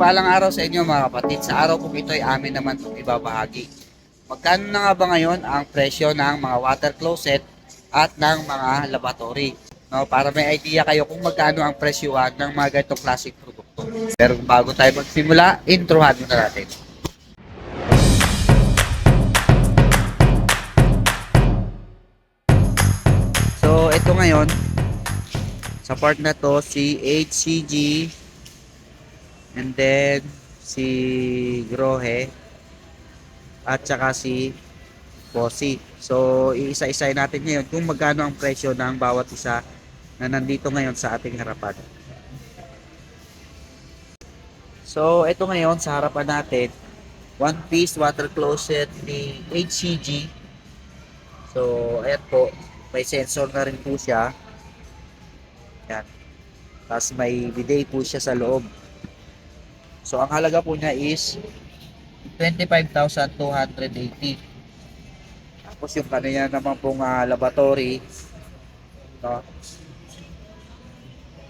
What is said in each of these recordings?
Mapagpalang araw sa inyo mga kapatid. Sa araw kong ito ay amin naman itong ibabahagi. Magkano na nga ba ngayon ang presyo ng mga water closet at ng mga lavatory? No, para may idea kayo kung magkano ang presyuhan ng mga ganitong klaseng produkto. Pero bago tayo magsimula, introhan muna natin. So, ito ngayon, sa part na to, si HCG, and then si Grohe, at saka si Bossy. So, iisa-isahin natin ngayon kung magkano ang presyo ng bawat isa na nandito ngayon sa ating harapan. So, ito ngayon sa harapan natin, one piece water closet ni HCG. So, ayan po, may sensor na rin po siya. Yan. Tapos may bidet po siya sa loob. So, ang halaga po niya is 25,280. Tapos yung kanya naman pong ah, lavatory no,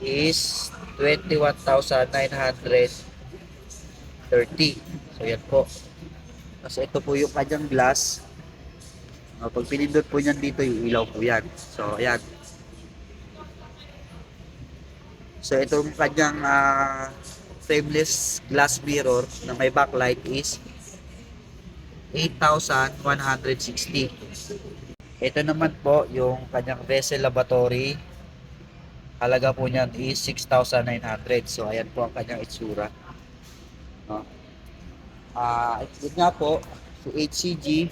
is 21,930. So, yan po. Tapos ito po yung kanyang glass. No, pag pinindot po niyan dito, yung ilaw po yan. So, ayan. So, itong kanyang ah, frameless glass mirror na may backlight is 8,160. Ito naman po yung kanyang vessel lavatory. Halaga po niyan is 6,900. So, ayan po ang kanyang itsura. No? Ah, yun nga po, so HCG,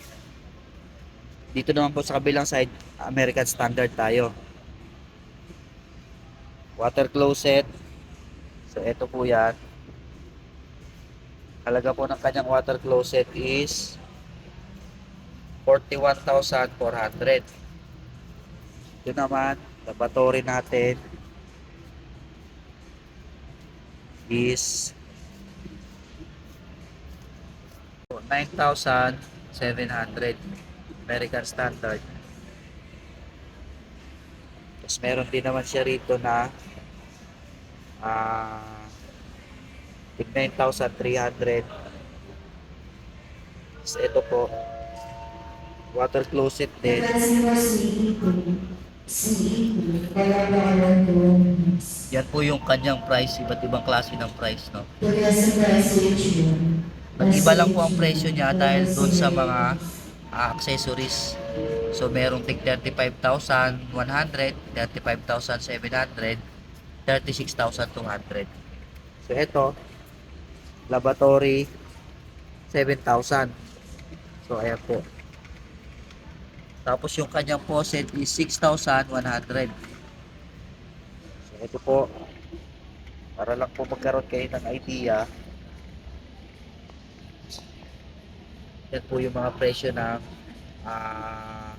dito naman po sa kabilang side, American Standard tayo. Water closet. So, ito po yan. Halaga po ng kanyang water closet is 41,400. Ito naman, laboratory natin is 9,700 American Standard. Tapos meron din naman siya rito na ah 9,300. Tapos ito po, water closet din. Yan po yung kanyang price, iba't ibang klase ng price, no? Mag-iba lang po ang presyo niya dahil doon sa mga ah, accessories. So, merong tig 35,100, 35,700, 36,200. So, ito, laboratory, 7,000. So, ayan po. Tapos, yung kanyang faucet is 6,100. So, ito po, para lang po magkaroon kayo ng idea, yan po yung mga presyo ng ah,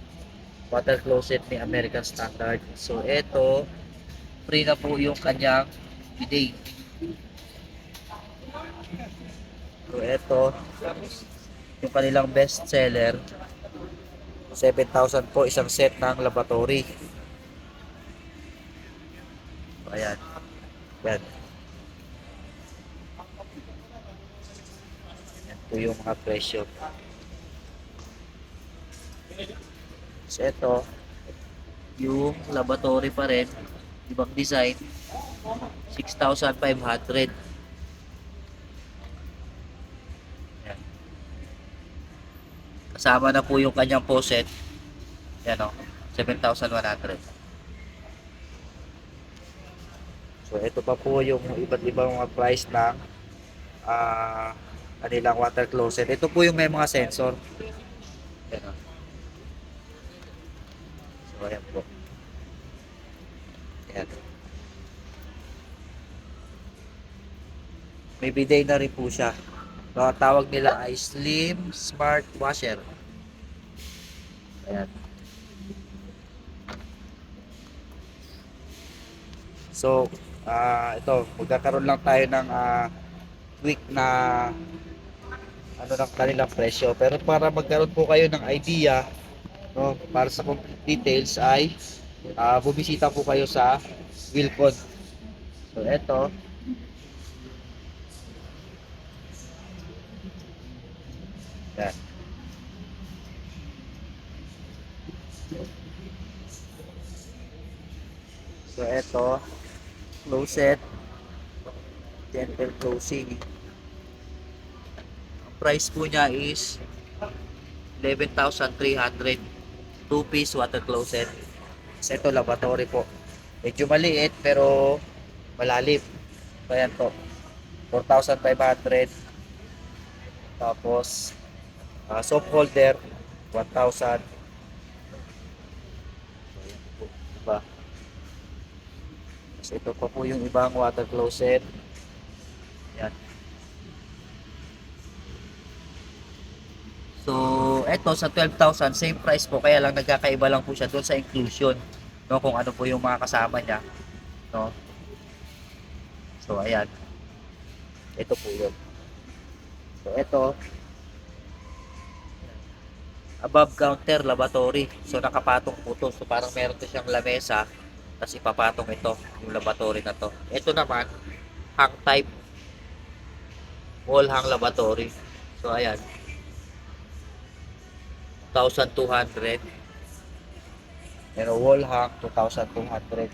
water closet ni American Standard. So, ito, free na po yung kanyang bidet. So, ito, yung kanilang best seller, 7,000 po isang set ng laboratory. So, ayan. Yan. Yan po yung mga presyo. So, ito, yung laboratory pa rin, ibang design, 6,500. Kasama na po yung kanyang faucet. Yan o, 7,100. So, ito pa po yung iba't ibang mga price ng ah kanilang water closet. Ito po yung may mga sensor. Yan o. So, ayan po. Ayan. May bidet na rin po siya. Ang tawag nila ay Slim Smart Washer. Ayan. So, ah ito, magkakaroon lang tayo ng ah, quick na ano ng kanilang presyo. Pero para magkaroon po kayo ng idea, no, para sa complete details ay ah bumisita po kayo sa Wilcon. So, ito, So, eto. Closet. Gentle closing. Ang price po niya is 11,300. 2-piece water closet. So, ito lavatory po. Medyo maliit pero malalim. So, ayan po. 4,500. Tapos, ah, soap holder, 1,000. So, ayan po. Diba? Tapos, ito pa po yung ibang water closet. Yan. So, eto sa 12,000, same price po. Kaya lang nagkakaiba lang po siya doon sa inclusion. No, kung ano po yung mga kasama niya. No? So, ayan. Ito po yun. So, ito. Above counter lavatory. So, nakapatong po to. So, parang meron to siyang lamesa. Tapos ipapatong ito, yung lavatory na to. Ito naman, hang type. Wall hang lavatory. So, ayan. 1,200. Pero wall hang, 2,200.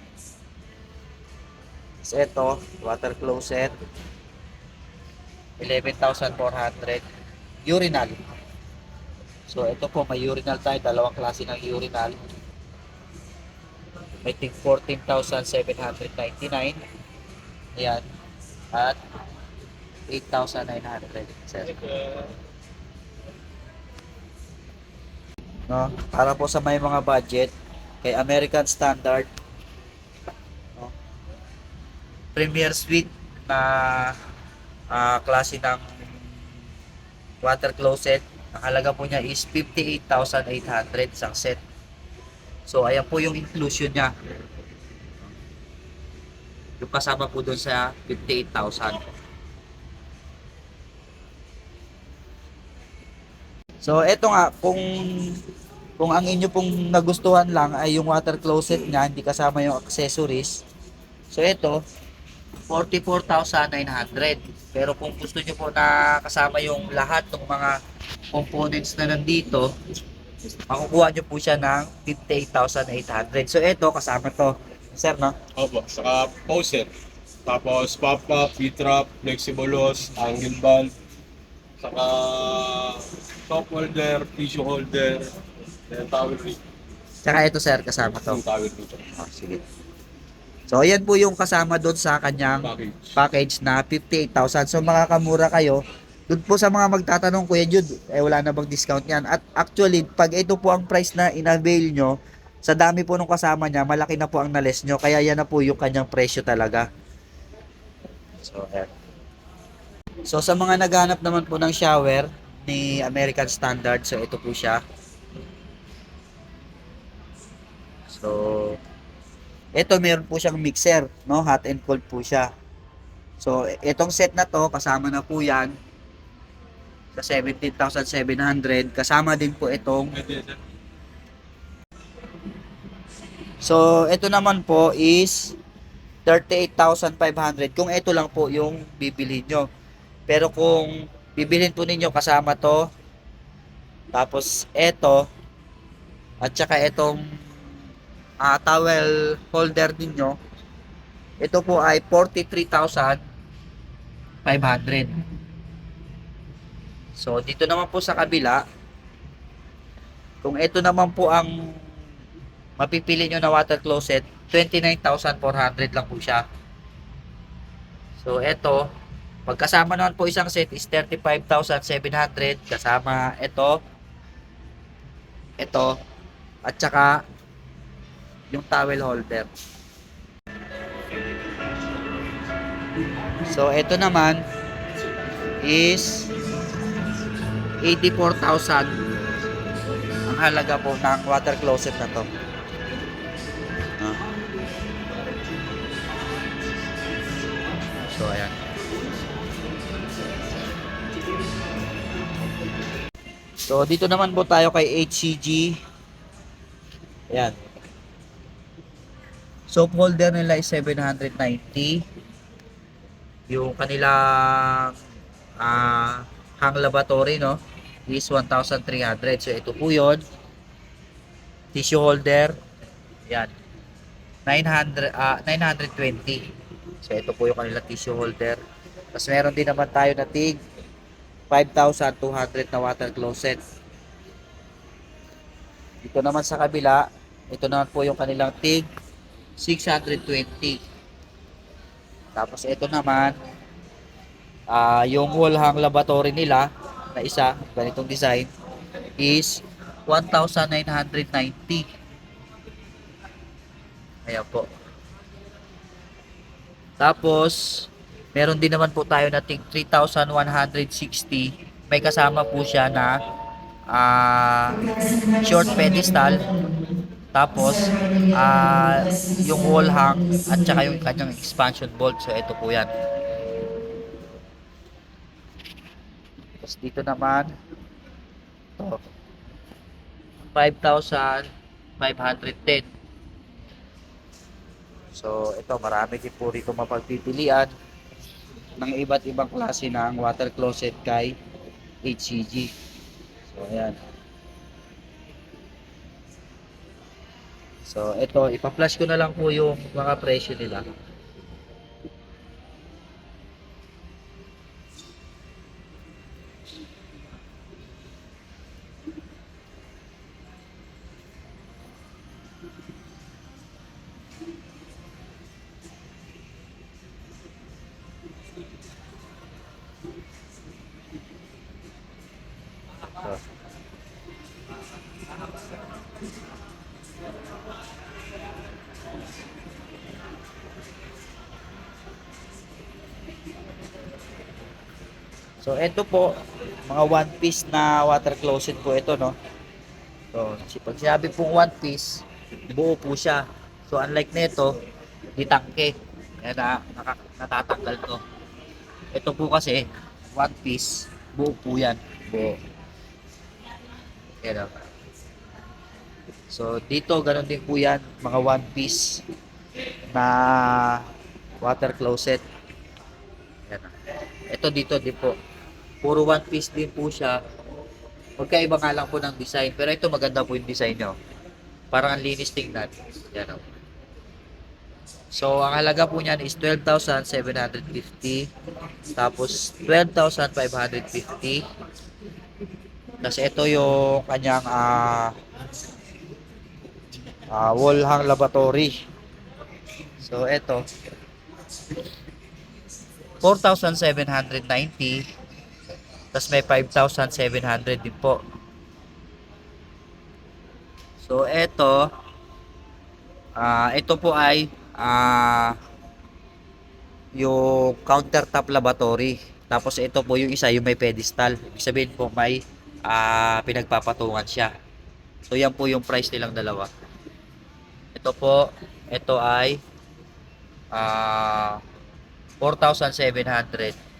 So, ito, water closet. 11,400. Urinal. So, ito po, may urinal tayo. Dalawang klase ng urinal. May tig 14,799. Ayan. At 8,900. Sir. No? Para po sa may mga budget, kay American Standard, no? Premier Suite na ah, klase ng water closet. Ang halaga po niya is 58,800 isang set. So, ayan po yung inclusion niya. Yung kasama po doon sa 58,000. So, eto nga, kung kung ang inyo pong nagustuhan lang ay yung water closet niya, hindi kasama yung accessories. So, ito, 44,900. Pero kung gusto nyo po na kasama yung lahat ng mga components na nandito, makukuha nyo po siya ng 58,800. So, ito, kasama to. Sir, no? Opo, saka poster. Tapos pop-up, V-trap, flexible hose, angle valve, saka top holder, tissue holder, then towel rig. Tsaka ito, sir, kasama to. Yung towel dito. Oh, sige. So, ayan po yung kasama doon sa kanyang Package. package na 58,000. So makakamura kayo. Doon po sa mga magtatanong, Kuya Jude, eh wala na bang discount yan? At actually, pag ito po ang price na in-avail nyo, sa dami po nung kasama niya, malaki na po ang nales nyo. Kaya yan na po yung kanyang presyo talaga. So, ayan. So, sa mga naghanap naman po ng shower ni American Standard, so ito po siya. So, ito meron po siyang mixer, no? Hot and cold po siya. So, itong set na to, kasama na po yan sa 17,700. Kasama din po itong. So, ito naman po is 38,500 kung ito lang po yung bibili nyo. Pero kung bibilhin po ninyo kasama to, tapos ito, at saka itong ah, towel holder ninyo, ito po ay 43,500. So, dito naman po sa kabila, kung ito naman po ang mapipili nyo na water closet, 29,400 lang po siya. So, ito, pagkasama naman po isang set is 35,700 kasama ito, ito, at saka yung towel holder. So, ito naman is 84,000 ang halaga po ng water closet na to. Ah. So, ayan. So, dito naman po tayo kay HCG. Ayan. Soap holder nila is 790. Yung kanilang ah hang lavatory, no? Is 1,300. So, ito po yun. Tissue holder. Yan. 900, ah 920. So, ito po yung kanilang tissue holder. Tapos, meron din naman tayo na tig 5,200 na water closet. Dito naman sa kabila, ito naman po yung kanilang tig 620. Tapos, ito naman, ah yung wall hang laboratory nila na isa, ganitong design, is 1,990. Ayan po. Tapos, meron din naman po tayo na tig 3,160. May kasama po siya na ah, short pedestal. Tapos, ah, yung wall hang at saka yung kanyang expansion bolt. So, ito po yan. Tapos dito naman, to 5,510. So, ito, marami din po rito mapagpipilian ng iba't ibang klase ng water closet kay HCG. So, ayan. So, ito, ipa-flash ko na lang po yung mga presyo nila. So, ito po, mga one piece na water closet po ito, no? So, pag sinabi pong one piece, buo po siya. So, unlike nito, di tangke. Kaya na, natatanggal to. Ito po kasi, one piece, buo po yan. Buo. Yan o. So, dito, ganun din po yan, mga one piece na water closet. Yan o. Ito dito din po. Puro one piece din po siya. Magkaiba nga lang po ng design. Pero ito maganda po yung design nyo. Parang ang linis tingnan. Yan o. So, ang halaga po niyan is 12,750. Tapos, 12,550. Tapos, ito yung kanyang ah ah, wall hang laboratory. So, ito. 4,790. Tapos may 5,700 din po. So, ito. ah ito po ay ah yung countertop laboratory. Tapos ito po yung isa, yung may pedestal. Ibig sabihin po may ah pinagpapatungan siya. So, yan po yung price nilang dalawa. Ito po, ito ay ah 4,700.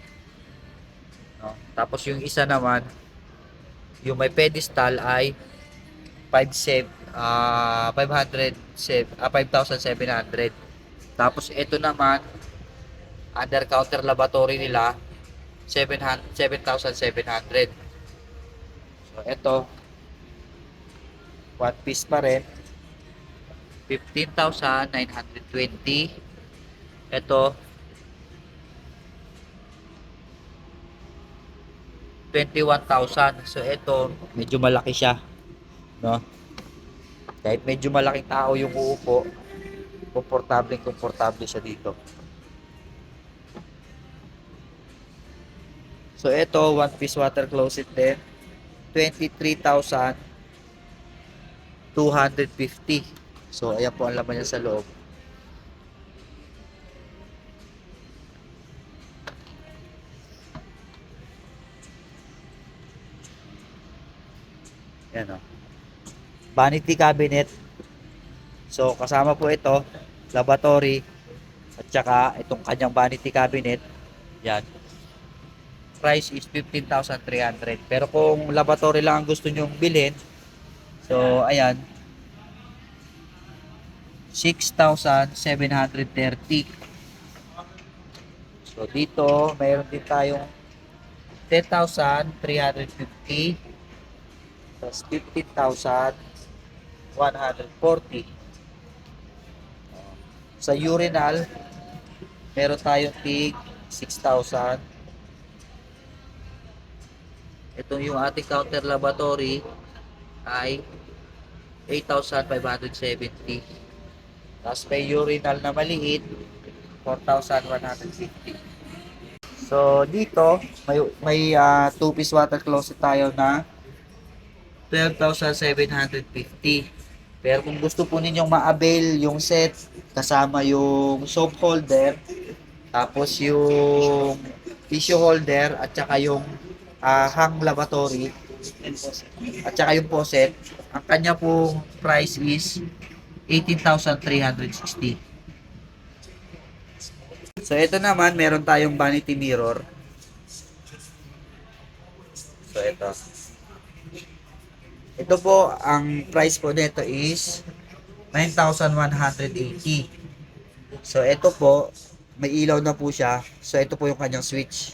No? Tapos yung isa naman, yung may pedestal ay 5 ah 500 ah 5,700. Tapos ito naman under counter laboratory nila 700 7,700. So ito one piece pa rin 15,920. Ito 21,000. So ito, medyo malaki siya. No? Kahit medyo malaking tao yung uupo, komportable komportable siya dito. So ito, one piece water closet din. 23,250. So ayan po ang laman niya sa loob. Yan o. Vanity cabinet. So, kasama po ito, lavatory, at saka itong kanyang vanity cabinet. Yan. Price is 15,300. Pero kung lavatory lang ang gusto nyong bilhin, so, ayan, 6,730. So, dito, mayroon din tayong 10,350 Tapos 15,140. Sa urinal, meron tayong tig 6,000. Ito yung ating counter laboratory ay 8,570. Tapos may urinal na maliit, 4,150. So dito, may may ah, two-piece water closet tayo na 12,750. Pero kung gusto po ninyong ma-avail yung set kasama yung soap holder, tapos yung tissue holder at saka yung ah, hang lavatory at saka yung faucet, ang kanya pong price is 18,360. So ito naman, meron tayong vanity mirror. So ito. Ito po, ang price po nito is 9,180. So ito po, may ilaw na po siya. So ito po yung kanyang switch.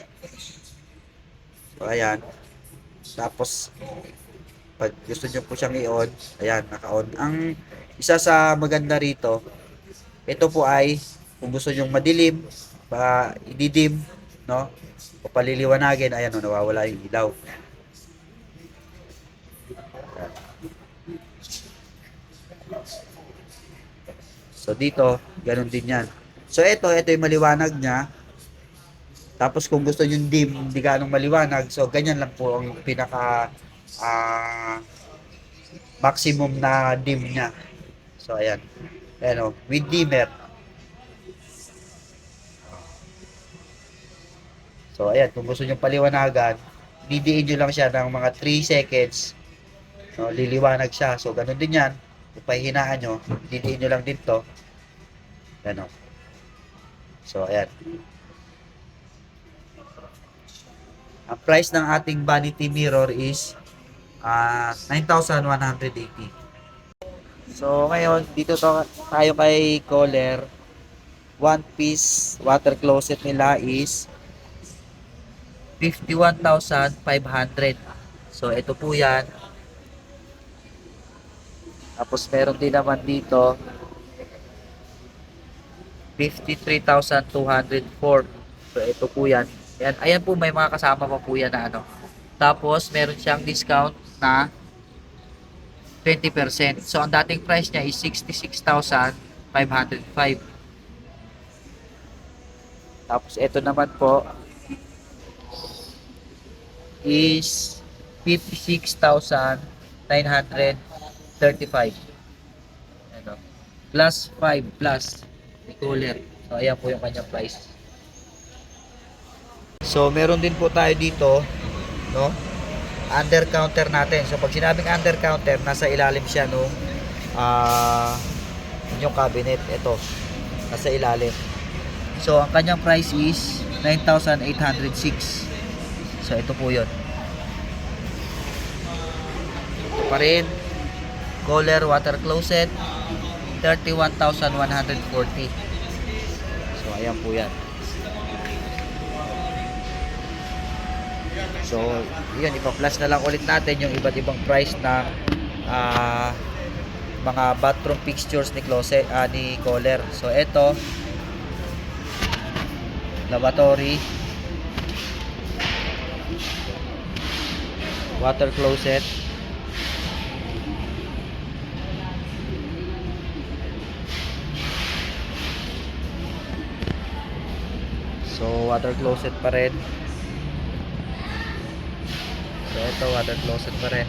So ayan. Tapos pag gusto niyo po siyang i-on, ayan, naka-on. Ang isa sa maganda rito, ito po ay kung gusto niyo madilim, ba ididim, no? O paliliwanagin, ayan, no, nawawala yung ilaw. So dito, ganun din yan. So ito, ito yung maliwanag niya. Tapos kung gusto nyo dim, hindi ganong maliwanag, so ganyan lang po ang pinaka ah, maximum na dim niya. So ayan. Ayan o, with dimmer. So ayan, kung gusto nyo paliwanagan, didiin nyo lang siya ng mga 3 seconds. No, liliwanag siya. So ganun din yan. Kung pahihinaan nyo, didiin nyo lang dito. Ayan o. So ayan. Ang price ng ating vanity mirror is ah 9,180. So ngayon, dito to, tayo kay Kohler. One piece water closet nila is 51,500. So ito po yan. Tapos meron din naman dito 53,204. So ito po yan. Yan, ayan po may mga kasama pa po yan na ano. Tapos meron siyang discount na 20%. So ang dating price niya is 66,505. Tapos ito naman po is 56,935. Ano? Plus 5 plus the cooler. So ayan po yung kanyang price. So meron din po tayo dito, no? Under counter natin. So pag sinabing under counter, nasa ilalim siya nung ah yung cabinet ito. Nasa ilalim. So ang kanyang price is 9,806. So ito po 'yon. Ito pa rin. Kohler water closet 31,140. So ayan po 'yan. So, yun, ipa-flash na lang ulit natin yung iba't ibang price ng ah, mga bathroom fixtures ni closet ah, ni Kohler. So, ito lavatory water closet water closet pa rin. So, ito, water closet pa rin.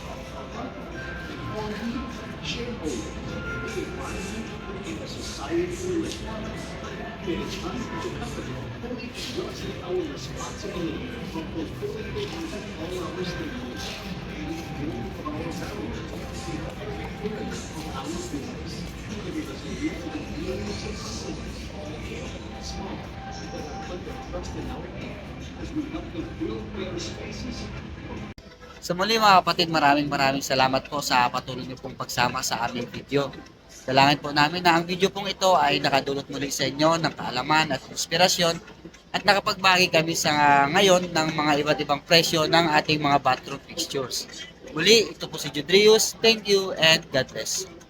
creates a response. It is up to the company only to us with our responsibility for fulfilling the needs of all our stakeholders and the of our values in every area the millions of spaces sa muli mga kapatid, maraming maraming salamat po sa patuloy niyo pong pagsama sa aming video. Dalangin po namin na ang video pong ito ay nakadulot muli sa inyo ng kaalaman at inspirasyon at nakapagbagi kami sa ngayon ng mga iba't ibang presyo ng ating mga bathroom fixtures. Muli, ito po si Judrius. Thank you and God bless.